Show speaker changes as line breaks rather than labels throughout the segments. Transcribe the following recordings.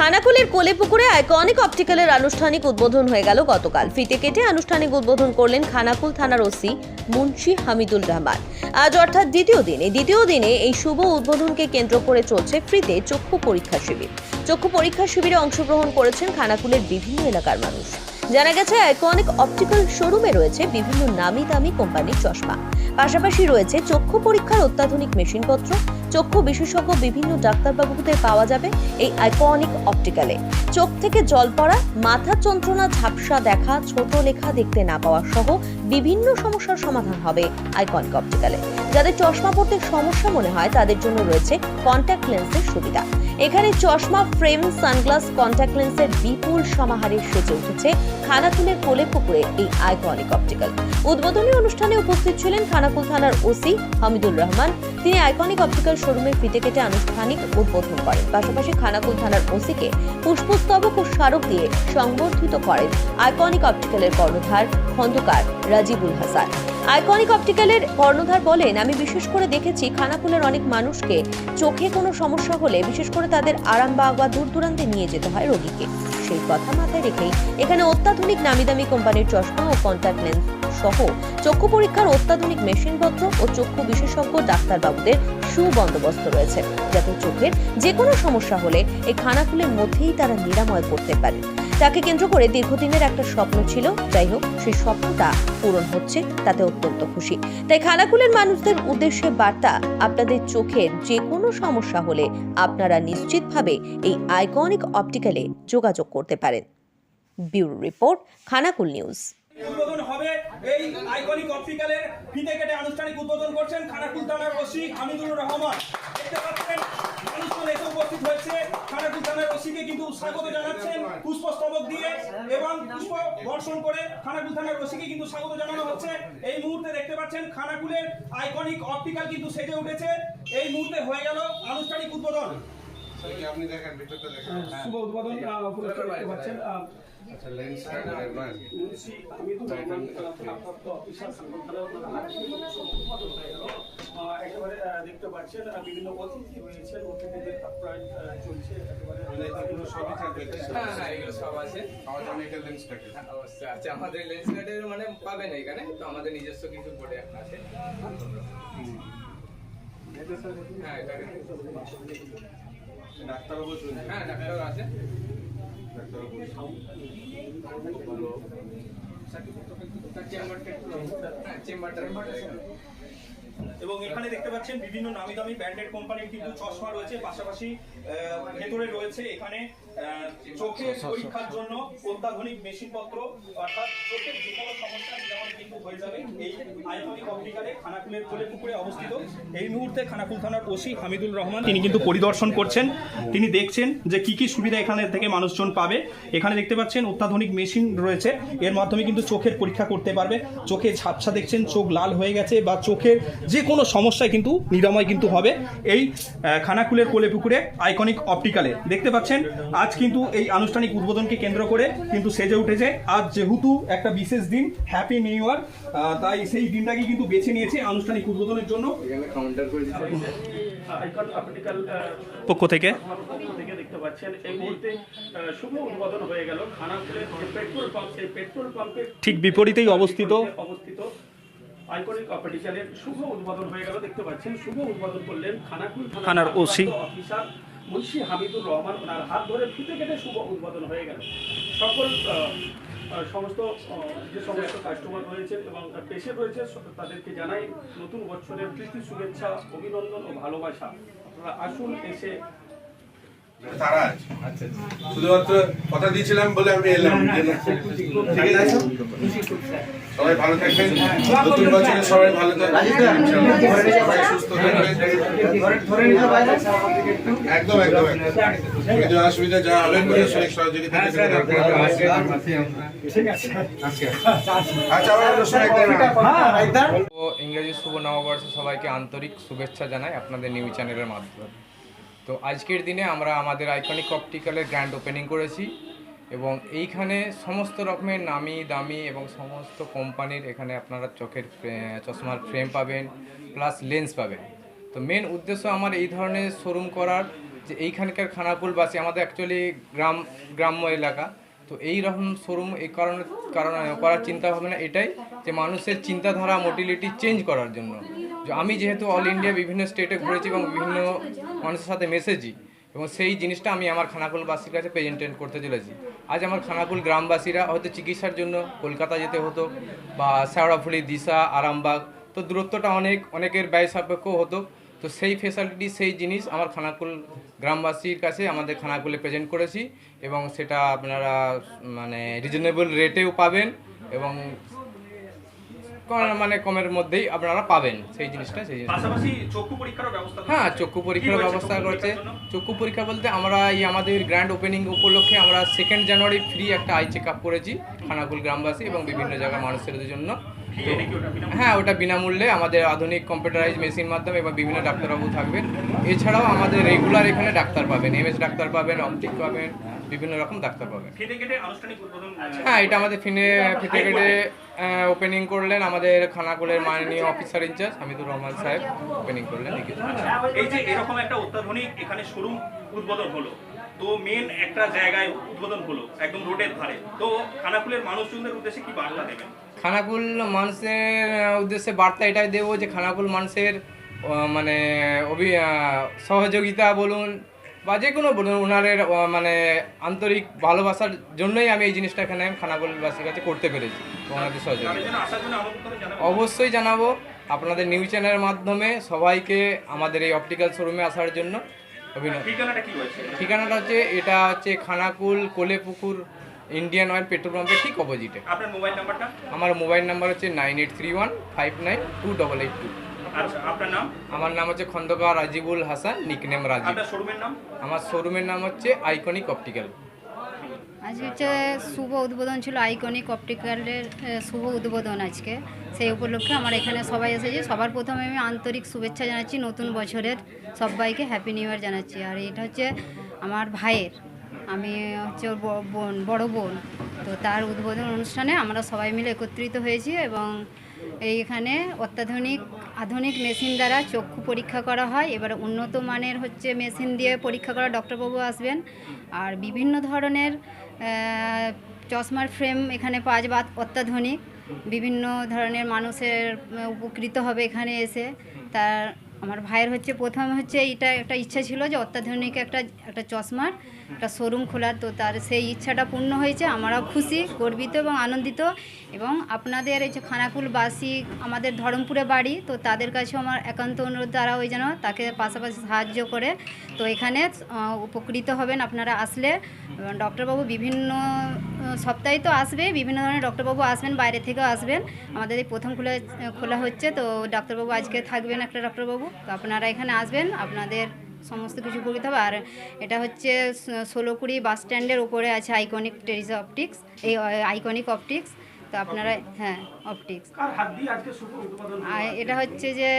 খানাকুলের কোলেপুকুরে iconic অপটিক্যালের আনুষ্ঠানিক উদ্বোধন হয়ে গেল গতকাল। ফিতে কেটে আনুষ্ঠানিক উদ্বোধন করলেন খানাকুল থানার ওসি মুন্সি হামিদুল রহমান। আজ অর্থাৎ দ্বিতীয় দিনে দ্বিতীয় দিনে এই শুভ উদ্বোধনকে কেন্দ্র করে চলছে ফ্রিতে চক্ষু পরীক্ষা শিবির। চক্ষু পরীক্ষা শিবিরে অংশগ্রহণ করেছেন খানাকুলের বিভিন্ন এলাকার মানুষ। জানা গেছে আইকনিক অপটিক্যাল শোরুমে রয়েছে বিভিন্ন নামি দামি কোম্পানির চশমা। পাশাপাশি রয়েছে চক্ষু পরীক্ষার অত্যাধুনিক মেশিনপত্র। চক্ষু বিশেষজ্ঞ বিভিন্ন ডাক্তারবাবুদের পাওয়া যাবে এই আইকনিক অপটিক্যালে চোখ থেকে জল পড়া, মাথা যন্ত্রণা, ঝাপসা দেখা, ছোট লেখা দেখতে না পাওয়া সহ বিভিন্ন সমস্যার সমাধান হবে আইকনিক অপটিক্যালে যাদের চশমা পড়তে সমস্যা মনে হয়, তাদের জন্য রয়েছে কন্ট্যাক্ট লেন্সের সুবিধা। এখানে চশমা, ফ্রেম, সানগ্লাস কন্ট্যাক্ট লেন্সের বিপুল সমাহারে সেজে উঠেছে খানাকুলের কোলে পুকুরে এই আইকনিক অপটিক্যাল উদ্বোধনী অনুষ্ঠানে উপস্থিত ছিলেন খানাকুল থানার ওসি হামিদুর রহমান। তিনি আইকনিক অপটিক্যাল শোরুমের ফিতে কেটে আনুষ্ঠানিক উদ্বোধন করেন। পাশাপাশি খানাকুল থানার ওসিকে পুষ্পস্তবক ও স্মারক দিয়ে সংবর্ধিত করেন আইকনিক অপটিক্যালের কর্ণধার খন্দকার রাজিবুল হাসান। আইকনিক অপটিক্যালের কর্ণধার বলেন, আমি বিশেষ করে দেখেছি খানাকুলের অনেক মানুষকে। চোখে কোনো সমস্যা হলে বিশেষ করে তাদের আরামবাগ বা দূর দূরান্তে নিয়ে যেতে হয় রোগীকে। সেই কথা মাথায় রেখেই এখানে অত্যাধুনিক নামি দামি কোম্পানির চশমা ও কন্ট্যাক্ট লেন্স সহ চক্ষু পরীক্ষার অত্যাধুনিক মেশিনপত্র ও চক্ষু বিশেষজ্ঞ ডাক্তারবাবুদের সুবন্দোবস্ত রয়েছে, যাতে চোখের যে কোনো সমস্যা হলে এই খানাকুলের মধ্যেই তারা নিরাময় করতে পারে তাকে কেন্দ্র করে দীর্ঘদিনের একটা স্বপ্ন ছিল। যাই হোক, সেই স্বপ্নটা পূরণ হচ্ছে, তাতে অত্যন্ত খুশি। তাই খানাকুলের মানুষদের উদ্দেশ্যে বার্তা, আপনাদের চোখের যে কোনো সমস্যা হলে আপনারা নিশ্চিতভাবে এই আইকনিক অপটিক্যালে যোগাযোগ করতে পারেন। Bureau report, Khanakul news.
উদ্বোধন হবে এই আইকনিক অপটিক্যালের ফিতে কেটে আনুষ্ঠানিক উদ্বোধন করছেন খানাকুল থানার ওসি হামিদুর রহমান। দেখতে পাচ্ছেন মানুষজন এসে উপস্থিত হয়েছে খানাকুল থানার ওসিকে কিন্তু স্বাগত জানাচ্ছেন পুষ্পস্তবক দিয়ে এবং পুষ্প বর্ষণ করে খানাকুল থানার ওসিকে কিন্তু স্বাগত জানানো হচ্ছে। এই মুহূর্তে দেখতে পাচ্ছেন খানাকুলের আইকনিক অপটিক্যাল কিন্তু সেজে উঠেছে। এই মুহূর্তে হয়ে গেল আনুষ্ঠানিক উদ্বোধন।
আপনি দেখেন ভিতরটা দেখেন।
শুভ উদ্বোধন উপলক্ষে দেখতে পাচ্ছেন আহ,
লেন্স দেখবেন
মুন্সি হামিদুর রহমান ভারপ্রাপ্ত অফিসার আহ, একেবারে আহ, বিভিন্ন অতিথি রয়েছেন অতিথিদের প্রায় চলছে
মানে?
হ্যাঁ হ্যাঁ এগুলো সব আছে। হ্যাঁ, অবশ্যই আছে। আমাদের লেন্স কার্ডের মানে পাবেন এখানে তো আমাদের নিজস্ব কিছু প্রোডাক্ট আছে। হ্যাঁ
ডাক্তারবাবু
হ্যাঁ ডাক্তার আছে।
ডাক্তারবাবু
তার চেম্বারটা হ্যাঁ চেম্বারটা
এবং এখানে দেখতে পাচ্ছেন বিভিন্ন নামি দামি ব্র্যান্ডেড কোম্পানির কিন্তু চশমা রয়েছে পাশাপাশি ভেতরে রয়েছে এখানে চোখের পরীক্ষার জন্য অত্যাধুনিক মেশিনপত্র অর্থাৎ চোখের যে কোনো সমস্যা নিরাময় কিন্তু হয়ে যাবে এই আইকনিক অপটিক্যালে খানাকুলের কোলে পুকুরে অবস্থিত। এই মুহূর্তে খানাকুল থানার ওসি হামিদুল রহমান তিনি কিন্তু পরিদর্শন করছেন। তিনি দেখছেন যে কি কি সুবিধা এখানে থেকে মানুষজন পাবে। এখানে দেখতে পাচ্ছেন অত্যাধুনিক মেশিন রয়েছে। এর মাধ্যমে কিন্তু চোখের পরীক্ষা করতে পারবে। চোখে ঝাপসা দেখছেন চোখ লাল হয়ে গেছে বা চোখের যে কোনো সমস্যায় কিন্তু নিরাময় কিন্তু হবে। এই খানাকুলের কোলে পুকুরে আইকনিক অপটিক্যালে দেখতে পাচ্ছেন আজ কিন্তু এই আনুষ্ঠানিক উদ্বোধনকে কেন্দ্র করে কিন্তু সেজে উঠেছে। আজ যেহেতু একটা বিশেষ দিন হ্যাপি নিউ ইয়ার তাই সেই দিনটাকে কিন্তু বেছে নিয়েছে আনুষ্ঠানিক উদ্বোধনের জন্য। পক্ষ থেকে।
থেকে দেখতে পাচ্ছেন এই মুহূর্তে শুভ উদ্বোধন হয়ে গেল। খানাকুলের পেট্রোল পাম্প সেই পেট্রোল পাম্পের
ঠিক বিপরীতেই অবস্থিত।
অবস্থিত। আইকনিক শুভ উদ্বোধন হয়ে গেল দেখতে পাচ্ছেন শুভ উদ্বোধন করলেন খানাকুল
থানার OC
অফিসার মুন্সি হামিদুর রহমান ওনার হাত ধরে ফিতে কেটে শুভ উদ্বোধন হয়ে গেল। সকল সমস্ত যে সমস্ত কাস্টমার রয়েছে এবং পেশে রয়েছে তাদেরকে জানাই নতুন বছরের প্রীতি, শুভেচ্ছা, অভিনন্দন ও ভালোবাসা। আপনারা আসুন, এসে
তারা আছে শুধুমাত্র কথা দিয়েছিলাম বলে আমি এলাম। ঠিক আছে সবাই ভালো থাকবেন। নতুন বছরে সবাই ভালো থাকবেন। সবাই সুস্থ থাকবেন। একদম একদম একদম। সুবিধা অসুবিধা যা হবে প্রশাসনিক সহযোগিতা হবে। আচ্ছা
ও ইংরেজি শুভ নববর্ষে সবাইকে আন্তরিক শুভেচ্ছা জানাই আপনাদের নিউজ চ্যানেলের মাধ্যমে। তো আজকের দিনে আমরা আমাদের আইকনিক অপটিক্যালের গ্র্যান্ড ওপেনিং করেছি এবং এইখানে সমস্ত রকমের নামি দামি এবং সমস্ত কোম্পানির এখানে আপনারা চোখের চশমার ফ্রেম পাবেন প্লাস লেন্স পাবেন। তো মেন উদ্দেশ্য আমার এই ধরনের শোরুম করার যে এইখানকার খানাকুল বাসী, আমাদের অ্যাকচুয়ালি গ্রাম, গ্রাম্য এলাকা। তো এই রকম শোরুম এই কারণে, কারণ করার চিন্তা ভাবনা এটাই যে মানুষের চিন্তাধারা মোটিলিটি চেঞ্জ করার জন্য। আমি যেহেতু অল ইন্ডিয়া বিভিন্ন স্টেটে ঘুরেছি এবং বিভিন্ন মানুষের সাথে মেশেছি এবং সেই জিনিসটা আমি আমার খানাকুলবাসীর কাছে প্রেজেন্টেট করতে চলেছি। আজ আমার খানাকুল গ্রামবাসীরা হয়তো চিকিৎসার জন্য কলকাতা যেতে হতো বা শেওড়াফুলি দিশা আরামবাগ তো দূরত্বটা অনেক অনেকের ব্যয় সাপেক্ষ হতো। তো সেই ফেসিলিটি সেই জিনিস আমার খানাকুল গ্রামবাসীর কাছে আমাদের খানাকুলে প্রেজেন্ট করেছি এবং সেটা আপনারা মানে রিজনেবল রেটেও পাবেন এবং মানে কমের মধ্যেই আপনারা পাবেন সেই জিনিসটা সেই হ্যাঁ চক্ষু পরীক্ষার ব্যবস্থা করেছে। চক্ষু পরীক্ষা বলতে আমরা এই আমাদের গ্র্যান্ড ওপেনিং উপলক্ষে আমরা সেকেন্ড জানুয়ারি ফ্রি একটা আই চেক আপ করেছি খানাকুল গ্রামবাসী এবং বিভিন্ন জায়গার মানুষের জন্য? হ্যাঁ ওটা বিনামূল্যে আমাদের আধুনিক কম্পিউটারাইজ মেশিন মাধ্যমে এবং বিভিন্ন ডাক্তারবাবু থাকবেন। এছাড়াও আমাদের রেগুলার এখানে ডাক্তার পাবেন এমএস ডাক্তার পাবেন অপটিক পাবেন বিভিন্ন রকম ডাক্তার পাবেন। হ্যাঁ এটা আমাদের ফিনে ফিতে কেটে ওপেনিং করলেন আমাদের খানাকুলের মাননীয় অফিসার ইনচার্জ হামিদুর রহমান সাহেব। ওপেনিং করলেন এই
যে এরকম একটা অত্যাধুনিক এখানে শোরুম উদ্বোধন হলো তো মেন একটা জায়গায় উদ্বোধন হলো একদম রোডের ধারে। তো খানাকুলের মানুষজনদের উদ্দেশ্যে কি বার্তা দেবেন?
খানাকুল মানুষের উদ্দেশ্যে বার্তা এটাই দেবো যে খানাকুল মানুষের মানে অভি সহযোগিতা বলুন বা যে কোনো বলুন ওনাদের মানে আন্তরিক ভালোবাসার জন্যই আমি এই জিনিসটা এখানে খানাকুলবাসীর কাছে করতে পেরেছি ওনাদের সহযোগিতা অবশ্যই জানাব আপনাদের নিউজ চ্যানেলের মাধ্যমে সবাইকে আমাদের এই অপটিক্যাল শোরুমে আসার জন্য অভিনন্দন
ঠিকানাটা
হচ্ছে এটা হচ্ছে Khanakul Kolepukur Indian Oil petrol পাম্পের ঠিক অপোজিটে।
আপনার মোবাইল নাম্বারটা?
আমার মোবাইল নাম্বার হচ্ছে nine eight three one five nine two double eight two.
আচ্ছা আপনার নাম?
আমার নাম হচ্ছে খন্দকার রাজিবুল হাসান নিকনেম রাজীব।
আপনার শোরুমের নাম?
আমার শোরুমের নাম হচ্ছে আইকনিক অপটিক্যাল
আজকে হচ্ছে শুভ উদ্বোধন ছিল আইকনিক অপটিক্যালের শুভ উদ্বোধন আজকে। সেই উপলক্ষে আমার এখানে সবাই এসেছে। সবার প্রথমে আমি আন্তরিক শুভেচ্ছা জানাচ্ছি নতুন বছরের সবাইকে হ্যাপি নিউ ইয়ার জানাচ্ছি। আর এটা হচ্ছে আমার ভাইয়ের আমি হচ্ছে ওর বোন বড় বোন। তো তার উদ্বোধন অনুষ্ঠানে আমরা সবাই মিলে একত্রিত হয়েছি এবং এইখানে অত্যাধুনিক আধুনিক মেশিন দ্বারা চক্ষু পরীক্ষা করা হয়। এবার উন্নত মানের হচ্ছে মেশিন দিয়ে পরীক্ষা করা ডক্টরবাবু আসবেন। আর বিভিন্ন ধরনের চশমার ফ্রেম এখানে পাওয়া যাবে অত্যাধুনিক। বিভিন্ন ধরনের মানুষের উপকৃত হবে এখানে এসে। তার, আমার ভাইয়ের হচ্ছে প্রথম হচ্ছে এটা একটা ইচ্ছা ছিল যে অত্যাধুনিক একটা একটা চশমার। একটা শোরুম খোলার তো তার সেই ইচ্ছাটা পূর্ণ হয়েছে, আমরাও খুশি, গর্বিত এবং আনন্দিত। এবং আপনাদের এই যে খানাকুলবাসী আমাদের ধরমপুরে বাড়ি, তো তাদের কাছেও আমার একান্ত অনুরোধ দ্বারা ওই যেন তাকে পাশাপাশি সাহায্য করে। তো এখানে উপকৃত হবেন আপনারা আসলে। ডক্টরবাবু বিভিন্ন সপ্তাহে তো আসবে, বিভিন্ন ধরনের ডক্টরবাবু আসবেন, বাইরে থেকেও আসবেন। আমাদের এই প্রথম খোলা খোলা হচ্ছে, তো ডাক্তারবাবু আজকে থাকবেন একটা ডক্টরবাবু। তো আপনারা এখানে আসবেন, আপনাদের সমস্ত কিছু উপকৃত হবে। আর এটা হচ্ছে ষোলো কুড়ি বাস স্ট্যান্ডের উপরে আছে আইকনিক টেরিসা অপটিক্স এই আইকনিক অপটিক্স তো আপনারা হ্যাঁ অপটিক্স
কার?
আর এটা হচ্ছে যে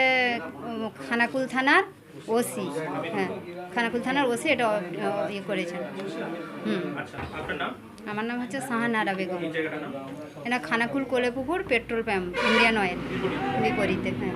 খানাকুল থানার ওসি। হ্যাঁ খানাকুল থানার ওসি এটা ইয়ে করেছেন। হুম।
আচ্ছা
আমার নাম হচ্ছে সাহানারা বেগম। এটা Khanakul Kolepukur petrol pump Indian Oil. বিপরীতে হ্যাঁ।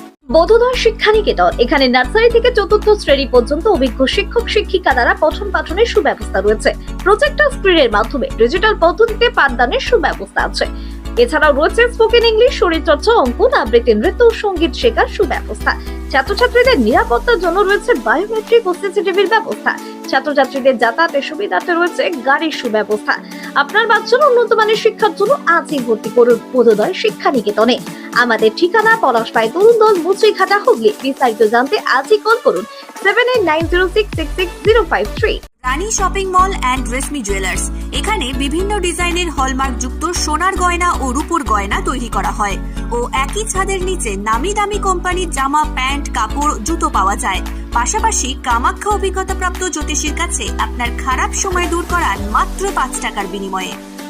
বোধোদয় শিক্ষা নিকেতন এখানে নার্সারি থেকে চতুর্থ শ্রেণি পর্যন্ত অভিজ্ঞ শিক্ষক, শিক্ষিকা দ্বারা পঠন পাঠনের সুব্যবস্থা রয়েছে। প্রজেক্টর স্ক্রিনের মাধ্যমে ডিজিটাল পদ্ধতিতে পাঠদানের সুব্যবস্থা আছে। এছাড়াও রয়েছে স্পোকেন ইংলিশ শরীরচর্চা অঙ্কন, আবৃত্তি, নৃত্য সংগীত শেখার সুব্যবস্থা। ছাত্রছাত্রীদের নিরাপত্তার জন্য রয়েছে বায়োমেট্রিক ও সিসিটিভির ব্যবস্থা। ছাত্রছাত্রীদের যাতায়াতের সুবিধার্থে রয়েছে গাড়ির সুব্যবস্থা। আপনার বাচ্চার উন্নত মানের শিক্ষার জন্য আজই ভর্তি করুন বোধোদয় শিক্ষা নিকেতনে আমাদের ঠিকানা পলাশপাই তরুণ দল মুচড়িঘাটা হুগলি। বিস্তারিত জানতে আজই কল করুন seven eight nine zero six six six zero five three
Rani shopping mall and Reshmi jewellers. এখানে বিভিন্ন ডিজাইনের হলমার্ক যুক্ত সোনার গয়না ও রূপোর গয়না তৈরি করা হয়। ও একই ছাদের নিচে নামি দামি কোম্পানির জামা, প্যান্ট, কাপড়, জুতো পাওয়া যায়। পাশাপাশি কামাখ্যা অভিজ্ঞতাপ্রাপ্ত জ্যোতিষীর কাছে আপনার খারাপ সময় দূর করার মাত্র পাঁচ টাকার বিনিময়ে।